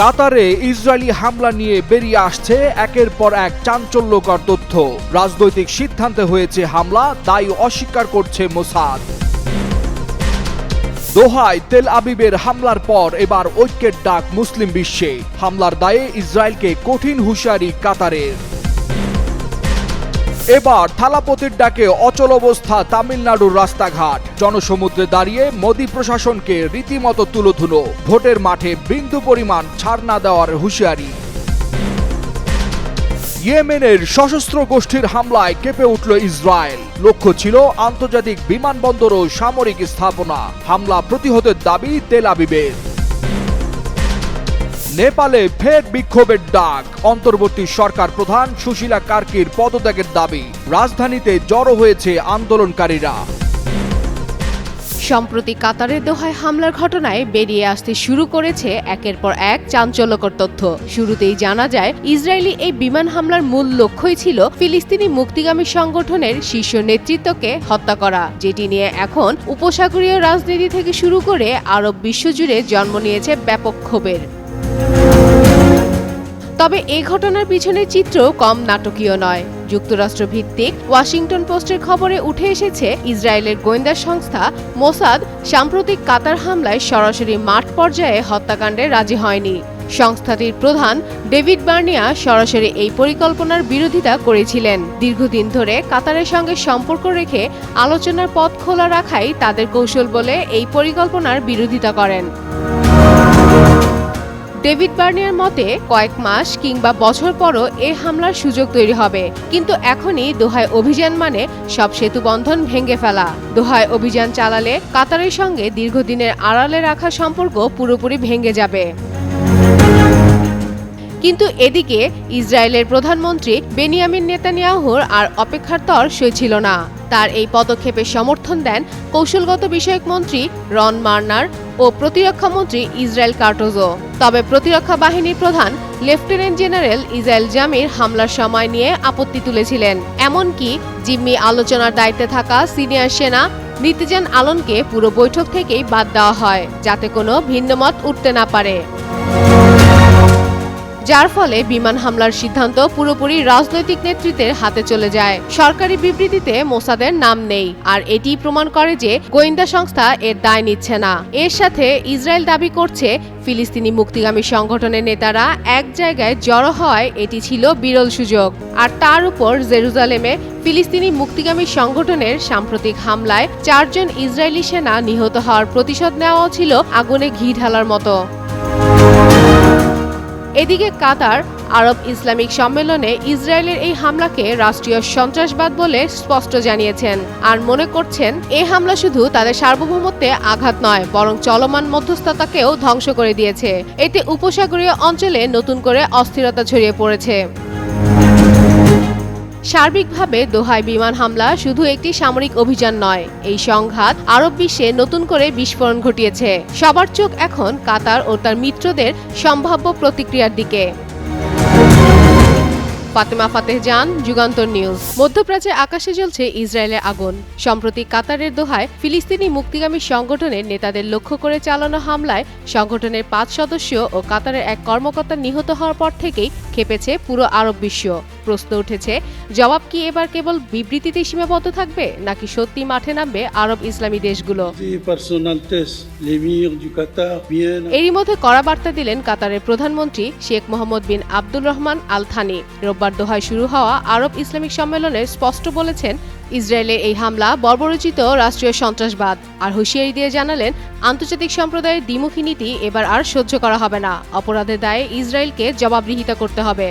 কাতারে ইসরায়েলি হামলা নিয়ে বেরিয়ে আসছে একের পর এক চাঞ্চল্যকর তথ্য। রাজনৈতিক সিদ্ধান্তে হয়েছে হামলা, দায়ী অস্বীকার করছে মোসাদ। দোহায় তেল আবিবের হামলার পর এবার ঐক্যের ডাক মুসলিম বিশ্বে। হামলার দায়ে ইসরায়েলকে কঠিন হুঁশিয়ারি কাতারের। এবার থালাপতির ডাকে অচল অবস্থা তামিলনাড়ুর রাস্তাঘাট। জনসমুদ্রে দাঁড়িয়ে মোদী প্রশাসনকে রীতিমতো তুলোধুলো। ভোটের মাঠে বিন্দু পরিমাণ ছাড় না দেওয়ার হুঁশিয়ারি। ইয়েমেনের সশস্ত্র গোষ্ঠীর হামলায় কেঁপে উঠল ইসরায়েল। লক্ষ্য ছিল আন্তর্জাতিক বিমানবন্দর ও সামরিক স্থাপনা। হামলা প্রতিহতের দাবি তেল আবিবের। নেপালে ফের বিক্ষোভের ডাক। অন্তর্বর্তী সরকার প্রধান সুশীলা কার্কির পদত্যাগের দাবি, রাজধানীতে জড়ো হয়েছে আন্দোলনকারীরা। সম্প্রতি কাতারের দোহায় হামলার ঘটনায় বেরিয়ে আসতে শুরু করেছে একের পর এক চাঞ্চল্যকর তথ্য। শুরুতেই জানা যায়, ইসরায়েলি এই বিমান হামলার মূল লক্ষ্যই ছিল ফিলিস্তিনি মুক্তিগামী সংগঠনের শীর্ষ নেতৃত্বকে হত্যা করা, যেটি নিয়ে এখন উপসাগরীয় রাজনীতি থেকে শুরু করে আরব বিশ্বজুড়ে জন্ম নিয়েছে ব্যাপক ক্ষোভের। তবে এ ঘটনার পিছনের চিত্র কম নাটকীয় নয়। যুক্তরাষ্ট্র ভিত্তিক ওয়াশিংটন পোস্টের খবরে উঠে এসেছে, ইসরায়েলের গোয়েন্দা সংস্থা মোসাদ সাম্প্রতিক কাতার হামলায় সরাসরি মাঠ পর্যায়ে হত্যাকাণ্ডে রাজি হয়নি। সংস্থাটির প্রধান ডেভিড বার্নিয়া সরাসরি এই পরিকল্পনার বিরোধিতা করেছিলেন। দীর্ঘদিন ধরে কাতারের সঙ্গে সম্পর্ক রেখে আলোচনার পথ খোলা রাখাই তাদের কৌশল বলে এই পরিকল্পনার বিরোধিতা করেন। ডেভিড বার্নিয়ার মতে, কয়েক মাস কিংবা বছর পরও এ হামলার সুযোগ তৈরি হবে। কিন্তু এখনই দোহায় অভিযান মানে সব সেতু বন্ধন ভেঙে ফেলা। দোহায় অভিযান চালালে কাতারের সঙ্গে দীর্ঘদিনের আড়ালে রাখা সম্পর্ক পুরোপুরি ভেঙে যাবে। কিন্তু এদিকে ইসরায়েলের প্রধানমন্ত্রী বেনিয়ামিন নেতানিয়াহুর আর অপেক্ষার তর সইছিল না। তার এই পদক্ষেপের সমর্থন দেন কৌশলগত বিষয়ক মন্ত্রী রন মার্নার ও প্রতিরক্ষা মন্ত্রী ইসরায়েল কার্টোজো। তবে প্রতিরক্ষা বাহিনীর প্রধান লেফটেন্যান্ট জেনারেল ইসরায়েল জামির হামলার সময় নিয়ে আপত্তি তুলেছিলেন। এমনকি জিম্মি আলোচনার দায়িত্বে থাকা সিনিয়র সেনা নীতিজান আলনকে পুরো বৈঠক থেকেই বাদ দেওয়া হয়, যাতে কোনো ভিন্নমত উঠতে না পারে। যার ফলে বিমান হামলার সিদ্ধান্ত পুরোপুরি রাজনৈতিক নেতৃত্বের হাতে চলে যায়। সরকারি বিবৃতিতে মোসাদের নাম নেই, আর এটি প্রমাণ করে যে গোয়েন্দা সংস্থা এর দায় নিচ্ছে না। এর সাথে ইসরায়েল দাবি করছে, ফিলিস্তিনি মুক্তিগামী সংগঠনের নেতারা এক জায়গায় জড়ো হওয়ায় এটি ছিল বিরল সুযোগ। আর তার উপর জেরুজালেমে ফিলিস্তিনি মুক্তিগামী সংগঠনের সাম্প্রতিক হামলায় চারজন ইসরায়েলি সেনা নিহত হওয়ার প্রতিশোধ নেওয়াও ছিল আগুনে ঘি ঢালার মতো। এদিকে কাতার আরব ইসলামিক সম্মেলনে ইসরায়েলের এই হামলাকে রাষ্ট্রীয় সন্ত্রাসবাদ বলে স্পষ্ট জানিয়েছেন। আর মনে করছেন, এ হামলা শুধু তাদের সার্বভৌমত্বে আঘাত নয়, বরং চলমান মধ্যস্থতাকেও ধ্বংস করে দিয়েছে। এতে উপসাগরীয় অঞ্চলে নতুন করে অস্থিরতা ছড়িয়ে পড়েছে। সার্বিকভাবে দোহায় বিমান হামলা শুধু একটি সামরিক অভিযান নয়, এই সংঘাত আরব বিশ্বে নতুন করে বিস্ফোরণ ঘটিয়েছে। সবার চোখ এখন কাতার ও তার মিত্রদের সম্ভাব্য প্রতিক্রিয়ার দিকে। ফাতেমা ফাতেহ জান যুগান্তর নিউজ। মধ্যপ্রাচ্যে আকাশে জ্বলছে ইসরায়েলের আগুন। সম্প্রতি কাতারের দোহায় ফিলিস্তিনি মুক্তিগামী সংগঠনের নেতাদের লক্ষ্য করে চালানো হামলায় সংগঠনের পাঁচ সদস্য ও কাতারের এক কর্মকর্তা নিহত হওয়ার পর থেকেই খেপেছে পুরো আরব বিশ্ব। প্রশ্ন উঠেছে জবাব কি এবার কেবল বিবৃতিতে সীমাবদ্ধ থাকবে নাকি সত্যি মাঠে নামবে আরব ইসলামী দেশগুলো? এরই মধ্যে কড়া বার্তা দিলেন কাতারের প্রধানমন্ত্রী Sheikh Mohammed bin Abdul Rahman Al Thani রোববার দোহায় শুরু হওয়া আরব ইসলামিক সম্মেলনে স্পষ্ট বলেছেন ইসরায়েলের এই হামলা বর্বরচিত রাষ্ট্রীয় সন্ত্রাসবাদ। আর হুঁশিয়ারি দিয়ে জানালেন আন্তর্জাতিক সম্প্রদায়ের দ্বিমুখী নীতি এবার আর সহ্য করা হবে না। অপরাধের দায়ে ইসরায়েলকে জবাবদিহিতা করতে হবে।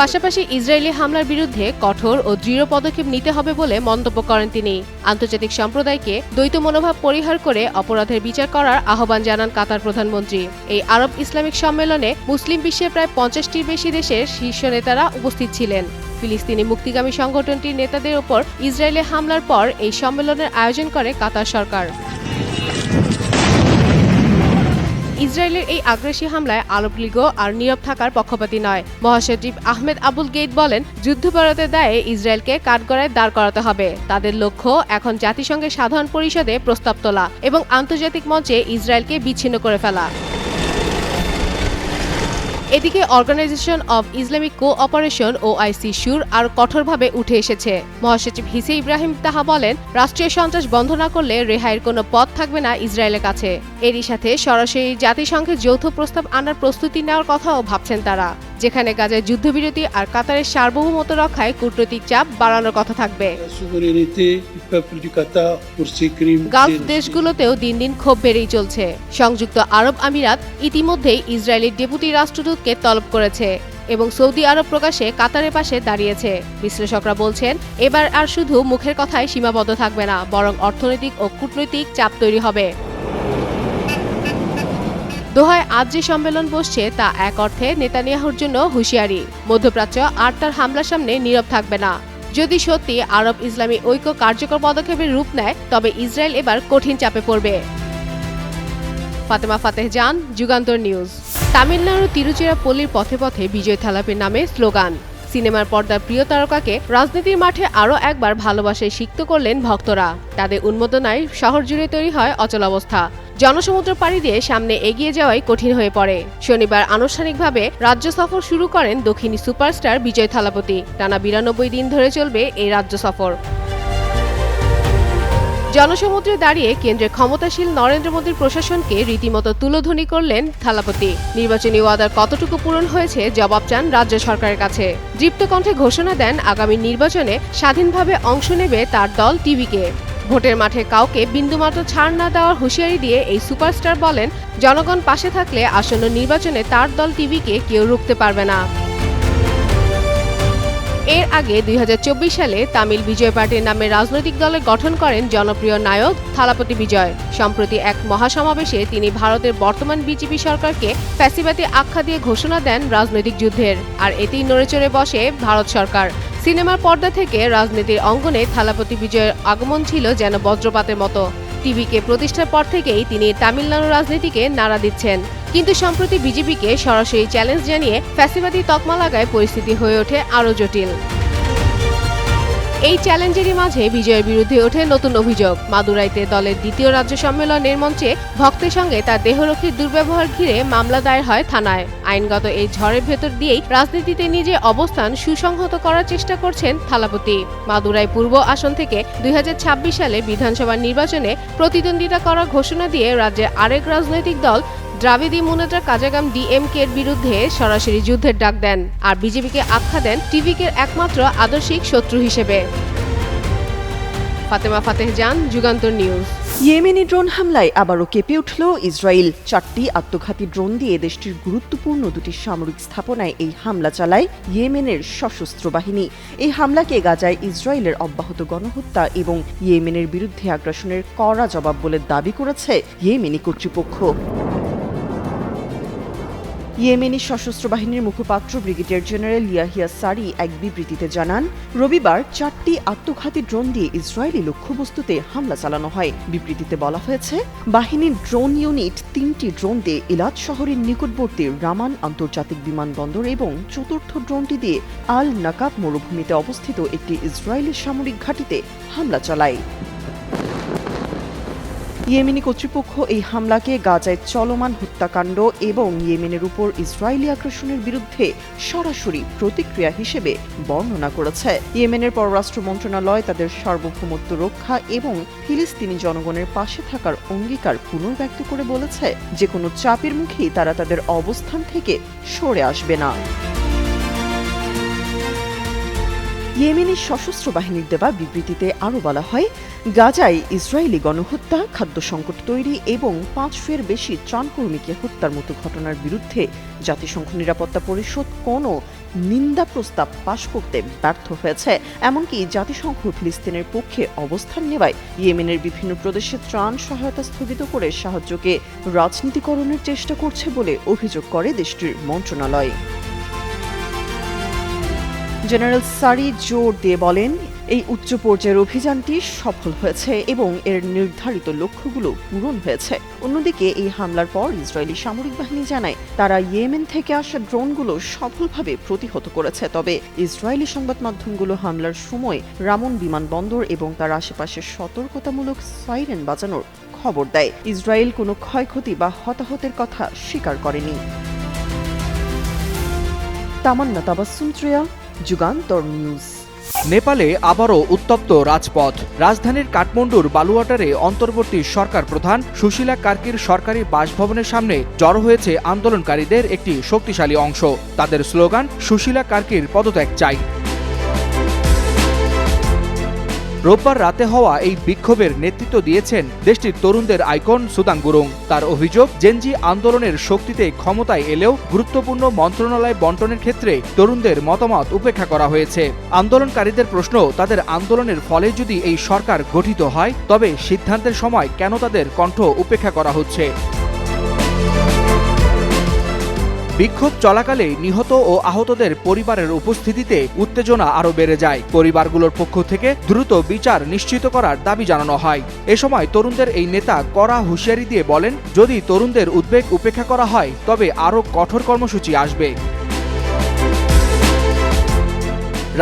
পাশাপাশি ইসরায়েলি হামলার বিরুদ্ধে কঠোর ও দৃঢ় পদক্ষেপ নিতে হবে বলে মন্তব্য করেন তিনি। আন্তর্জাতিক সম্প্রদায়কে দ্বৈত মনোভাব পরিহার করে অপরাধের বিচার করার আহ্বান জানান কাতার প্রধানমন্ত্রী। এই আরব ইসলামিক সম্মেলনে মুসলিম বিশ্বের প্রায় পঞ্চাশটির বেশি দেশের শীর্ষ নেতারা উপস্থিত ছিলেন। ফিলিস্তিনি মুক্তিগামী সংগঠনটির নেতাদের ওপর ইসরায়েলে হামলার পর এই সম্মেলনের আয়োজন করে কাতার সরকার। ইসরায়েলের এই আগ্রাসী হামলায় আরব লীগও আর নীরব থাকার পক্ষপাতী নয়। মহাসচিব আহমেদ আবুল গেইট বলেন, যুদ্ধাপরাধের দায়ে ইসরায়েলকে কাঠগড়ায় দাঁড় করাতে হবে। তাদের লক্ষ্য এখন জাতিসংঘের সাধারণ পরিষদে প্রস্তাব তোলা এবং আন্তর্জাতিক মঞ্চে ইসরায়েলকে বিচ্ছিন্ন করে ফেলা। এদিকে organisation of Islamic cooperation O IC সুর আর কঠোরভাবে উঠে এসেছে। মহাসচিব হিসে ইব্রাহিম তাহা বলেন, রাষ্ট্রীয় সন্ত্রাস বন্ধ না করলে রেহাইয়ের কোনো পথ থাকবে না ইসরায়েলের কাছে। এরই সাথে সরাসরি জাতিসংঘের যৌথ প্রস্তাব আনার প্রস্তুতি নেওয়ার কথাও ভাবছেন তারা। যেখানে গাজায় যুদ্ধবিরতি আর কাতারের সার্বভৌমত্ব রক্ষায় কূটনৈতিক চাপ বাড়ানোর কথা থাকবে. গালফ দেশগুলোতেও দিন দিন ক্ষোভ বেড়েই চলছে। সংযুক্ত আরব আমিরাত ইতিমধ্যেই ইসরায়েলের ডেপুটি রাষ্ট্রদূতকে তলব করেছে এবং সৌদি আরব প্রকাশে কাতারের পাশে দাঁড়িয়েছে। বিশ্লেষকরা বলছেন এবার আর শুধু মুখের কথায় সীমাবদ্ধ থাকবে না বরং অর্থনৈতিক ও কূটনৈতিক চাপ তৈরি হবে। দোহায় আজ যে সম্মেলন বসছে তা এক অর্থে নেতানিয়াহুর জন্য হুঁশিয়ারি। মধ্যপ্রাচ্য আর তার হামলার সামনে নীরব থাকবে না। যদি সত্যি আরব ইসলামী ঐক্য কার্যকর পদক্ষেপের রূপ নেয়, তবে ইসরায়েল এবার কঠিন চাপে পড়বে। ফাতেমা ফাতেহ জান যুগান্তর নিউজ। তামিলনাড়ু তিরুচিরাপল্লির পথে পথে বিজয় থালাপের নামে স্লোগান। সিনেমার পর্দার প্রিয় তারকাকে রাজনীতির মাঠে আরও একবার ভালোবাসায় সিক্ত করলেন ভক্তরা। তাদের উন্মোদনায় শহর জুড়ে তৈরি হয় অচলাবস্থা। জনসমুদ্র পাড়ি দিয়ে সামনে এগিয়ে যাওয়াই কঠিন হয়ে পড়ে। শনিবার আনুষ্ঠানিকভাবে রাজ্য সফর শুরু করেন দক্ষিণী সুপারস্টার বিজয় থালাপতি। টানা বিরানব্বই দিন ধরে চলবে এই রাজ্য সফর। জনসমুদ্রে দাঁড়িয়ে কেন্দ্রের ক্ষমতাশীল নরেন্দ্র মোদীর প্রশাসনকে রীতিমতো তুলোধনী করলেন থালাপতি। নির্বাচনী ওয়াদার কতটুকু পূরণ হয়েছে জবাব চান রাজ্য সরকারের কাছে। দৃপ্ত কণ্ঠে ঘোষণা দেন আগামী নির্বাচনে স্বাধীনভাবে অংশ নেবে তার দল টিভিকে। ভোটের মাঠে কাউকে বিন্দুমাত্র ছাড় না দেওয়ার হুঁশিয়ারি দিয়ে এই সুপারস্টার বলেন, জনগণ পাশে থাকলে আসন্ন নির্বাচনে তার দল টিভিকে কেউ রুখতে পারবে না। এর আগে দুই হাজার চব্বিশ সালে তামিল বিজয় পার্টির নামে রাজনৈতিক দলের গঠন করেন জনপ্রিয় নায়ক থালাপতি বিজয়। সম্প্রতি এক মহাসমাবেশে তিনি ভারতের বর্তমান বিজেপি সরকারকে ফ্যাসিবাদী আখ্যা দিয়ে ঘোষণা দেন রাজনৈতিক যুদ্ধের। আর এতেই নড়েচড়ে বসে ভারত সরকার। সিনেমার পর্দা থেকে রাজনীতির অঙ্গনে থালাপতি বিজয়ের আগমন ছিল যেন বজ্রপাতের মতো। টিভিকে প্রতিষ্ঠার পর থেকেই তিনি তামিলনাড়ু রাজনীতিকে নাড়া দিচ্ছেন। কিন্তু সম্প্রতি বিজেপিকে সরাসরি চ্যালেঞ্জ জানিয়ে ফ্যাসিবাদী তকমা লাগায় পরিস্থিতি হয়ে ওঠে আরও জটিল। এই চ্যালেঞ্জেরই মাঝে বিজয়ের বিরুদ্ধে ওঠে নতুন অভিযোগ। মাদুরাইতে দলের দ্বিতীয় রাজ্য সম্মেলনের মঞ্চে ভক্তের সঙ্গে তার দেহরক্ষীর দুর্ব্যবহার ঘিরে মামলা দায়ের হয় থানায়। আইনগত এই ঝড়ের ভেতর দিয়েই রাজনীতিতে নিজে অবস্থান সুসংহত করার চেষ্টা করছেন থালাপতি। মাদুরাই পূর্ব আসন থেকে দুই হাজার ছাব্বিশ সালে বিধানসভা নির্বাচনে প্রতিদ্বন্দ্বিতা করার ঘোষণা দিয়ে রাজ্যের আরেক রাজনৈতিক দল দ্রাবিডি মুনেত্রা কাজাগাম ডিএমকে এর বিরুদ্ধে সরাসরি যুদ্ধের ডাক দেন, আর বিজেপিকে আখ্যা দেন টিভিকের একমাত্র আদর্শিক শত্রু হিসেবে। ফাতেমা ফাতেহ জান, যুগান্তর নিউজ। ইয়েমেনি ড্রোন হামলায় আবারও কেঁপে উঠল ইসরায়েল। চারটি আত্মঘাতী ড্রোন দিয়ে দেশটির গুরুত্বপূর্ণ দুটি সামরিক স্থাপনায় এই হামলা চালায় ইয়েমেনের সশস্ত্র বাহিনী। এই হামলাকে গাজায় ইসরায়েলের অব্যাহত গণহত্যা এবং ইয়েমেনের বিরুদ্ধে আগ্রাসনের কড়া জবাব বলে দাবি করেছে ইয়েমেনি কর্তৃপক্ষ। ইয়েমেনি সশস্ত্র বাহিনীর মুখপাত্র ব্রিগেডিয়ার জেনারেল ইয়াহিয়া সারি এক বিবৃতিতে জানান, রবিবার চারটি আত্মঘাতী ড্রোন দিয়ে ইসরায়েলি লক্ষ্যবস্তুতে হামলা চালানো হয়। বিবৃতিতে বলা হয়েছে, বাহিনীর ড্রোন ইউনিট তিনটি ড্রোন দিয়ে ইলাদ শহরের নিকটবর্তী রামান আন্তর্জাতিক বিমানবন্দর এবং চতুর্থ ড্রোনটি দিয়ে আল নাকাব মরুভূমিতে অবস্থিত একটি ইসরায়েলি সামরিক ঘাঁটিতে হামলা চালায়। ইয়েমেনি কর্তৃপক্ষ এই হামলাকে গাজায় চলমান হত্যাকাণ্ড এবং ইয়েমেনের উপর ইসরায়েলি আগ্রাসনের বিরুদ্ধে সরাসরি প্রতিক্রিয়া হিসেবে বর্ণনা করেছে। ইয়েমেনের পররাষ্ট্র মন্ত্রণালয় তাদের সার্বভৌমত্ব রক্ষা এবং ফিলিস্তিনি জনগণের পাশে থাকার অঙ্গীকার পুনর্ব্যক্ত করে বলেছে। যে কোনো চাপের মুখেই তারা তাদের অবস্থান থেকে সরে আসবে না। ইয়েমেনি সশস্ত্র বাহিনীর দেওয়া বিবৃতিতে আরও বলা হয়, গাজায় ইসরায়েলি গণহত্যা, খাদ্য সংকট তৈরি এবং পাঁচশোর বেশি ত্রাণকর্মীকে হত্যার মতো ঘটনার বিরুদ্ধে জাতিসংঘ নিরাপত্তা পরিষদ কোনো নিন্দা প্রস্তাব পাশ করতে ব্যর্থ হয়েছে। এমনকি জাতিসংঘ ফিলিস্তিনের পক্ষে অবস্থান নেওয়ায় ইয়েমেনের বিভিন্ন প্রদেশে ত্রাণ সহায়তা স্থগিত করে সাহায্যকে রাজনীতিকরণের চেষ্টা করছে বলে অভিযোগ করে দেশটির মন্ত্রণালয়। জেনারেল সারি জোর দিয়ে বলেন, এই উচ্চ পর্যায়ের অভিযানটি সফল হয়েছে এবং এর নির্ধারিত লক্ষ্যগুলো পূরণ হয়েছে। অন্যদিকে এই হামলার পর ইসরায়েলি সামরিক বাহিনী জানায়, তারা ইয়েমেন থেকে আসা ড্রোনগুলো সফলভাবে প্রতিহত করেছে। তবে ইসরায়েলি সংবাদ মাধ্যমগুলো হামলার সময় রামন বিমানবন্দর এবং তার আশেপাশে সতর্কতামূলক সাইরেন বাজানোর খবর দেয়। ইসরায়েল কোনো ক্ষয়ক্ষতি বা হতাহতের কথা স্বীকার করেনি। তামান্না তাবাসুম ত্রিয়া যুগান্তর নিউজ। নেপালে আবারও উত্তপ্ত রাজপথ। রাজধানীর কাঠমান্ডুর বালুয়াটারে অন্তর্বর্তী সরকার প্রধান সুশীলা কার্কির সরকারি বাসভবনের সামনে জড়ো হয়েছে আন্দোলনকারীদের একটি শক্তিশালী অংশ। তাদের স্লোগান, সুশীলা কার্কির পদত্যাগ চাই। রোববার রাতে হওয়া এই বিক্ষোভের নেতৃত্ব দিয়েছেন দেশটির তরুণদের আইকন সুদাং গুরুং। তার অভিযোগ, জেনজি আন্দোলনের শক্তিতে ক্ষমতায় এলেও গুরুত্বপূর্ণ মন্ত্রণালয় বন্টনের ক্ষেত্রে তরুণদের মতামত উপেক্ষা করা হয়েছে। আন্দোলনকারীদের প্রশ্ন, তাদের আন্দোলনের ফলে যদি এই সরকার গঠিত হয়, তবে সিদ্ধান্তের সময় কেন তাদের কণ্ঠ উপেক্ষা করা হচ্ছে? বিক্ষোভ চলাকালে নিহত ও আহতদের পরিবারের উপস্থিতিতে উত্তেজনা আরও বেড়ে যায়। পরিবারগুলোর পক্ষ থেকে দ্রুত বিচার নিশ্চিত করার দাবি জানানো হয়। এ সময় তরুণদের এই নেতা কড়া হুঁশিয়ারি দিয়ে বলেন, যদি তরুণদের উদ্বেগ উপেক্ষা করা হয়, তবে আরও কঠোর কর্মসূচি আসবে।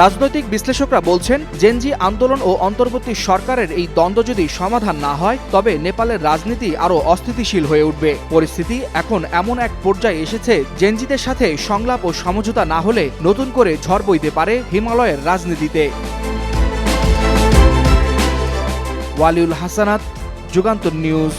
রাজনৈতিক বিশ্লেষকরা বলছেন, জেনজি আন্দোলন ও অন্তর্বর্তী সরকারের এই দ্বন্দ্ব যদি সমাধান না হয়, তবে নেপালের রাজনীতি আরও অস্থিতিশীল হয়ে উঠবে। পরিস্থিতি এখন এমন এক পর্যায়ে এসেছে, জেনজিদের সাথে সংলাপ ও সমঝোতা না হলে নতুন করে ঝড় বইতে পারে হিমালয়ের রাজনীতিতে। ওয়ালিউল হাসানাত, যুগান্তর নিউজ।